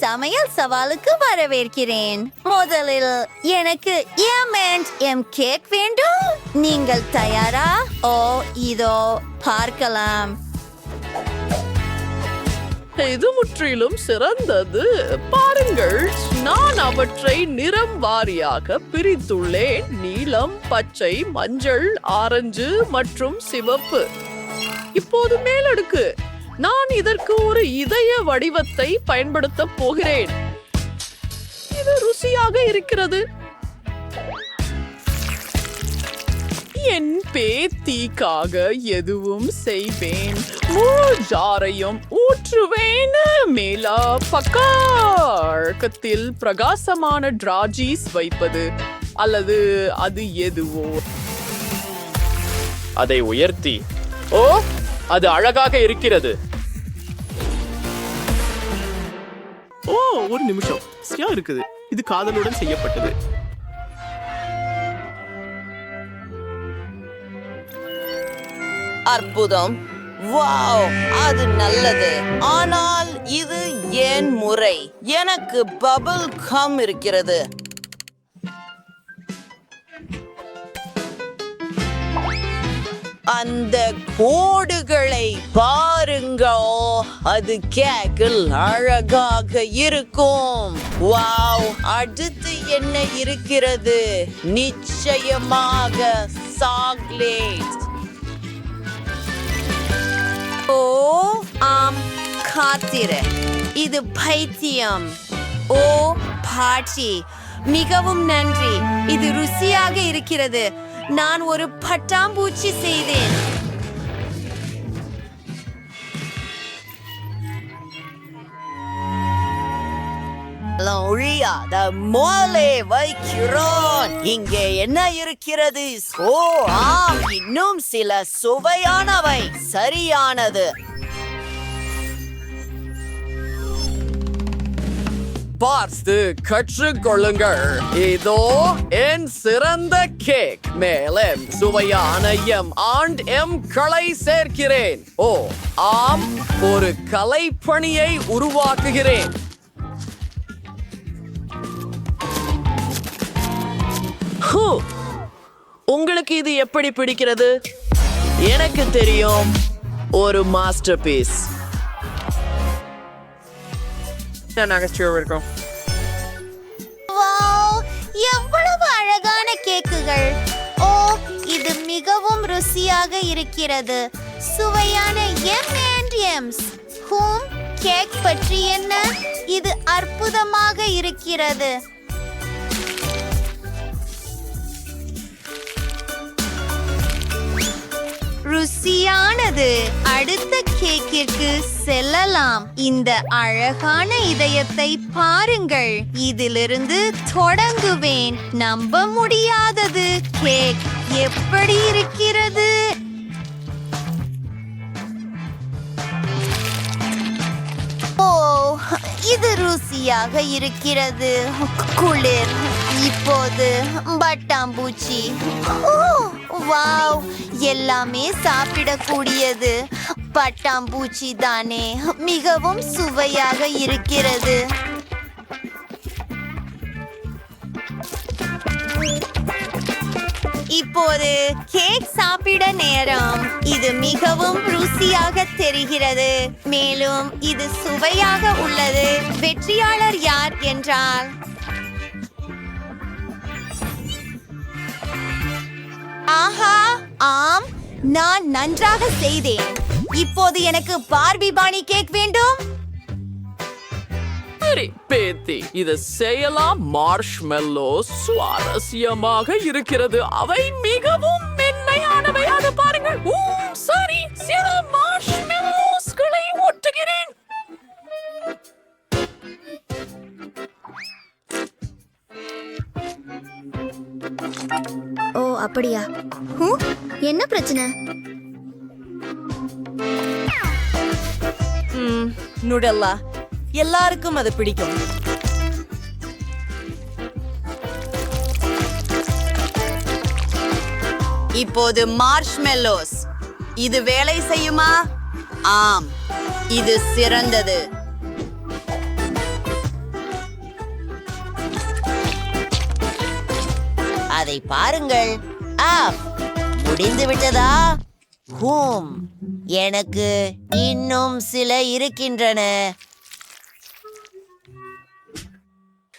சமையல் சவாலுக்கு வரவேற்கிறேன். முதலில் எனக்கு எம் அண்ட் எம் கேக் வேண்டும். நீங்கள் தயாரா? ஓ இதோ பார்க்கலாம். இது முற்றிலும் சிறந்தது. பாருங்கள் நான் அவற்றை நிறம் வாரியாக பிரித்துள்ளேன். நீலம் பச்சை மஞ்சள் ஆரஞ்சு மற்றும் சிவப்பு. இப்போது மேலடுக்கு. நான் இதற்கு ஒரு இதய வடிவத்தை பயன்படுத்த போகிறேன். இது ருசியாக இருக்கிறது. என் பேத்திக்காக எதுவும் செய்வேன். முழு ஜாரையும் ஊற்றுவேன். மேலா பக்காக்கத்தில் பிரகாசமான டிராஜீஸ் வைப்பது. அல்லது அது எதுவோ. அதை உயர்த்தி. ஓ அது அழகாக இருக்கிறது. ஓ ஒரு நிமிஷம். இருக்குது. இது காதலுடன் செய்யப்பட்டது. அற்புதம். வாவ் அது நல்லது. ஆனால் இது ஏன் முறை? எனக்கு பபிள் கம் இருக்கிறது. அந்த கோடுகளை பாருங்கோ அது கேக்கில் அழகாக இருக்கும். வாவ் அடுத்து என்ன இருக்கிறது? நிச்சயமாக சாக்லேட். ஓ ஆம் காத்திரு. இது பைத்தியம். ஓ பாட்டி மிகவும் நன்றி. இது ருசியாக இருக்கிறது. நான் ஒரு பட்டாம்பூச்சி செய்தேன். ஒழியாத மோலே வைக்கிறோம் இங்கே என்ன இருக்கிறது? ஓ ஆம் இன்னும் சில சுவையானவை. சரியானது. பார்த்து கற்றுக்கொள்ளுங்கள் இதோ என் சிறந்த கேக். மேலும் சுவையான எம் ஆண்ட் எம் களை சேர்க்கிறேன். ஓ ஆம் ஒரு கலைப்பணியை உருவாக்குகிறேன். உங்களுக்கு இது எப்படி பிடிக்கிறது? எனக்கு தெரியும் ஒரு மாஸ்டர் பீஸ் நகைச்சுவை இருக்கும். வாவ் எவ்வளவு அழகான கேக்குகள். ஓ இது மிகவும் ருசியாக இருக்கிறது. சுவையான எம் அண்ட் எம்ஸ் ஹூம் கேக் பற்றி என்ன? இது அற்புதமாக இருக்கிறது. ருசியானது. அடுத்த கேக்கிற்கு செல்லலாம். இந்த அழகான இதயத்தை பாருங்கள். இதிலிருந்து தொடங்குவேன். நம்ப முடியாதது கேக் எப்படி இருக்கிறது? ஓ இது ருசியாக இருக்கிறது. குளிர் இப்போது பட்டாம்பூச்சி. ஓ வாவ் எல்லாமே சாப்பிடக்கூடியது. பட்டாம்பூச்சி தானே மிகவும் சுவையாக இருக்கிறது. இப்போது கேக் சாப்பிட நேரம். இது மிகவும் ருசியாக தெரிகிறது. மேலும் இது சுவையாக உள்ளது. வெற்றியாளர் யார் என்றால் ஆஹா ஆம் நான் நன்றாக செய்தேன். இப்போது எனக்கு பார்பி பாணி கேக் வேண்டும். சரி பேத்தி இத செய்யலாம் மார்ஷ்மெல்லோ சுவாரஸ்யமாக இருக்கிறது. அவை மிகவும் மென்மையானவை. அது பாருங்கள். சரி சில மார்ஷ்மெல்லோஸ்களை ஒட்டுகிறேன். ஓ அப்படியா? ஹூ என்ன பிரச்சனை? நுடல்லா. எல்லாருக்கும் அது பிடிக்கும். இப்போது மார்ஷ்மெல்லோஸ் இது வேலை செய்யுமா? ஆம் இது சிறந்தது. அதை பாருங்கள். ஆ முடிந்து விட்டதா ஹூம். எனக்கு இன்னும் சில இருக்கின்றன.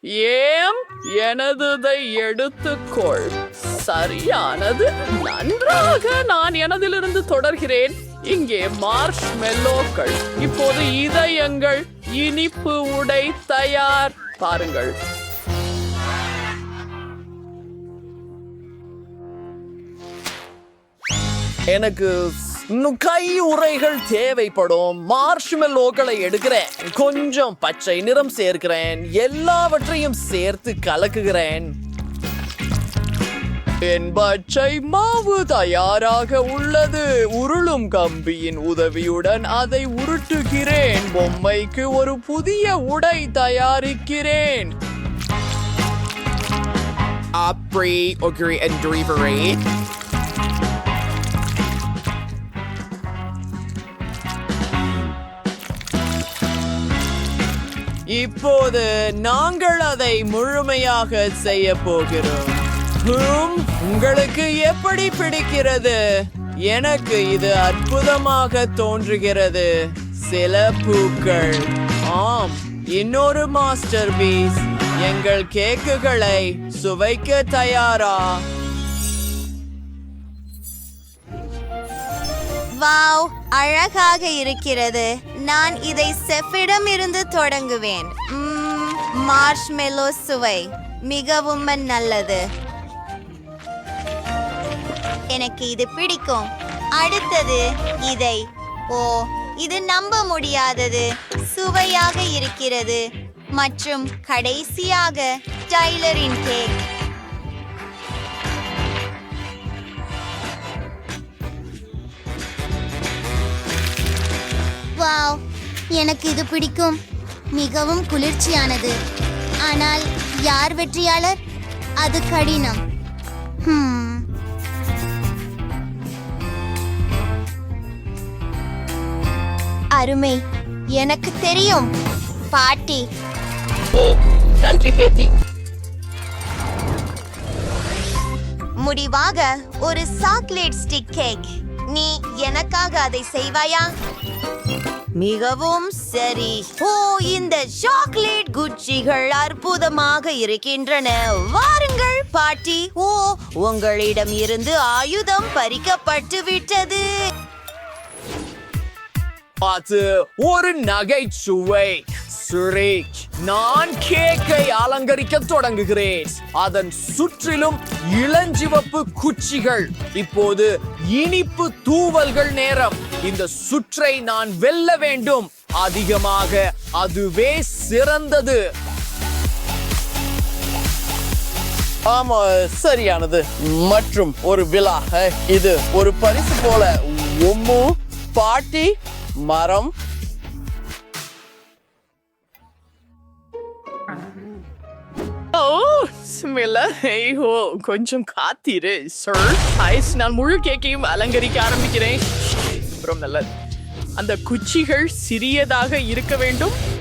ஏம் எனதுதை எடுத்துக்கொள். சரியானது. நன்றாக நான் எனதிலிருந்து தொடர்கிறேன். இங்கே மார்ஷ் மெல்லோக்கள் இப்போது இதயங்கள் இனிப்பு உடை தயார். பாருங்கள். எனக்கு இன்னும் கை உரைகள் தேவைப்படும் மார்ஷ்மெல்லோக்களை எடுக்கிறேன். கொஞ்சம் பச்சை நிறம் சேர்க்கிறேன். எல்லாவற்றையும் சேர்த்து கலக்குகிறேன். என் பச்சை மாவு தயாராக உள்ளது. உருளும் கம்பியின் உதவியுடன் அதை உருட்டுகிறேன். பொம்மைக்கு ஒரு புதிய உடை தயாரிக்கிறேன். Apri, Oguri, and Drivery. இப்போது நாங்கள் அதை முழுமையாக செய்ய போகிறோம். உங்களுக்கு எப்படி பிடிக்கிறது? எனக்கு இது அற்புதமாக தோன்றுகிறது. சில பூக்கள். ஆம் இன்னொரு மாஸ்டர் பீஸ். எங்கள் கேக்குகளை சுவைக்க தயாரா? வாவ் அழகாக இருக்கிறது. நான் இதை செஃபிடம் இருந்து தொடங்குவேன். மார்ஷ்மெலோ சுவை. மிகவும் நல்லது. எனக்கு இது பிடிக்கும். அடுத்தது இதை. ஓ இது நம்ப முடியாதது. சுவையாக இருக்கிறது. மற்றும் கடைசியாக டைலரின் கேக். வாவ் எனக்கு இது பிடிக்கும். மிகவும் குளிர்ச்சியானது. ஆனால் யார் வெற்றியாளர்? அது கடினம். அருமை எனக்கு தெரியும். பாட்டி. முடிவாக ஒரு சாக்லேட் ஸ்டிக் கேக். நீ எனக்காக அதை செய்வாயா? மிகவும் சரி. ஓ இந்த சாக்லேட் குச்சிகள் அற்புதமாக இருக்கின்றன. வாருங்கள் பாட்டி. ஓ உங்களிடம் இருந்து ஆயுதம் பறிக்கப்பட்டு விட்டது அது ஒரு நகைச்சுவை. சுரேஷ் நான் கேக்கை அலங்கரிக்க தொடங்குகிறேன். அதன் சுற்றிலும் இளஞ்சிவப்பு குச்சிகள். இப்போது இனிப்பு தூவல்கள் நேரம். இந்த சுற்றை நான் வெல்ல வேண்டும். அதிகமாக அதுவே சிறந்தது. ஆமா சரியானது. மற்றும் ஒரு விழா இது. ஒரு பரிசு போல. உம்மு பாட்டி மரம். ஓ ஸ்மெல்ல ஐயோ கொஞ்சம் காத்திரு சார் ஐஸ் நான் முழு கேக்கையும் அலங்கரிக்க ஆரம்பிக்கிறேன். அப்புறம் நல்லது. அந்த குச்சிகள் சிறியதாக இருக்க வேண்டும்.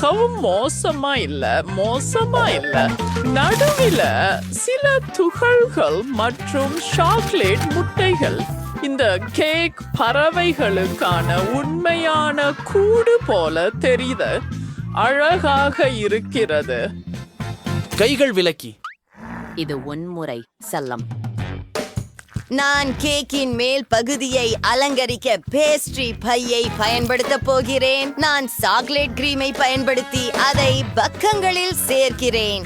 மிகவும் மோசமா இல்ல மோசமா இல்ல நடுவில சில துகள்கள் மற்றும் சாக்லேட் முட்டைகள் இந்த கேக் பறவைகளுக்கான உண்மையான கூடு போல தெரியுது அழகாக இருக்கிறது. கைகள் விலக்கி. இது உன்முறை செல்லம். நான் கேக்கின் மேல் பகுதியை அலங்கரிக்க பேஸ்ட்ரி பையை பயன்படுத்த போகிறேன். நான் சாக்லேட் கிரீமை பயன்படுத்தி அதை பக்கங்களில் சேர்க்கிறேன்.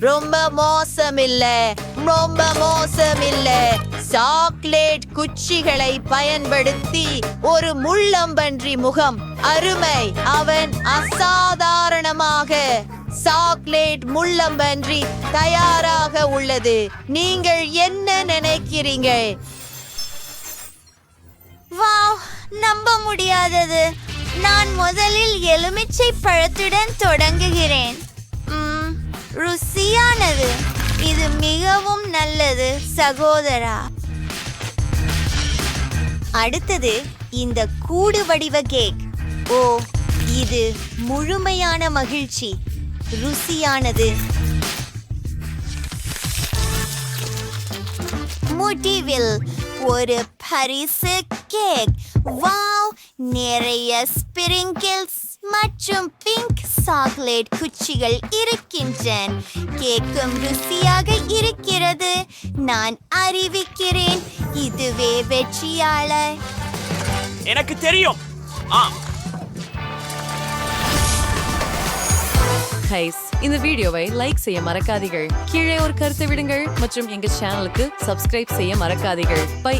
ரொம்ப மோசம் இல்ல ரொம்ப மோசம் இல்ல சாக்லேட் குச்சிகளை பயன்படுத்தி ஒரு முள்ளம்பன்றி முகம் அருமை. அவன் அசாதாரணமாக சாக்லேட் முள்ளம்பன்றி தயாராக உள்ளது. நீங்கள் என்ன நினைக்கிறீங்க? வாவ் நம்ப முடியாதது. நான் முதலில் எலுமிச்சை பழத்துடன் தொடங்குகிறேன். ம், ருசியானது. இது மிகவும் நல்லது சகோதரா. அடுத்தது இந்த கூடு வடிவ கேக். ஓ இது முழுமையான மகிழ்ச்சி. ருசியானது. முடிவில் ஒரு பரிசு கேக். வாவ்! நிறைய ஸ்பிரிங்கிள்ஸ் மற்றும் பிங்க் சாக்லேட் குச்சிகள் இருக்கின்றன. கேக்கும் ருசியாக இருக்கிறது. நான் அறிவிக்கிறேன். இதுவே வெற்றியாளர். எனக்கு தெரியும். ஆ கைஸ் இந்த வீடியோவை லைக் செய்ய மறக்காதீர்கள். கீழே ஒரு கருத்தை விடுங்கள் மற்றும் எங்க சேனலுக்கு சப்ஸ்கிரைப் செய்ய மறக்காதீர்கள். பை